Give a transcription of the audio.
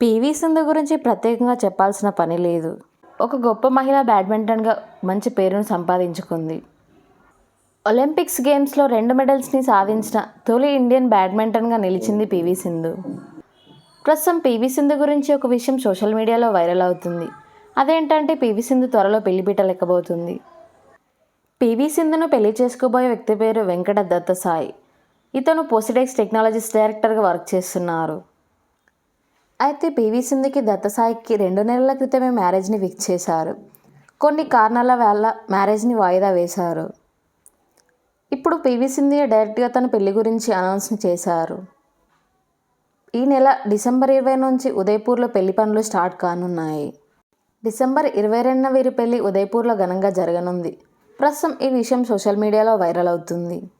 PV Sindhu గురించి ప్రత్యేకంగా చెప్పాల్సిన పని లేదు. ఒక గొప్ప మహిళ బ్యాడ్మింటన్గా మంచి పేరును సంపాదించుకుంది. ఒలింపిక్స్ గేమ్స్లో రెండు మెడల్స్ని సాధించిన తొలి ఇండియన్ బ్యాడ్మింటన్గా నిలిచింది పీవీ సింధు. ప్రస్తుతం పీవీ సింధు గురించి ఒక విషయం సోషల్ మీడియాలో వైరల్ అవుతుంది. అదేంటంటే పీవీ సింధు త్వరలో పెళ్ళిపీట లెక్కబోతుంది పీవీ సింధును పెళ్ళి చేసుకోబోయే వ్యక్తి పేరు వెంకట దత్త సాయి ఇతను పోసిడెక్స్ టెక్నాలజీస్ డైరెక్టర్గా వర్క్ చేస్తున్నారు. అయితే పీవీ సింధుకి దత్తసాయికి రెండు నెలల క్రితమే మ్యారేజ్ని ఫిక్స్ చేశారు. కొన్ని కారణాల వల్ల మ్యారేజ్ని వాయిదా వేశారు. ఇప్పుడు పీవీ సింధు డైరెక్ట్గా తన పెళ్ళి గురించి అనౌన్స్ చేశారు. ఈ నెల డిసెంబర్ ఇరవై నుంచి ఉదయపూర్లో పెళ్ళి పనులు స్టార్ట్ కానున్నాయి. డిసెంబర్ ఇరవై రెండున వీరి పెళ్ళి ఉదయపూర్లో ఘనంగా జరగనుంది. ప్రస్తుతం ఈ విషయం సోషల్ మీడియాలో వైరల్ అవుతుంది.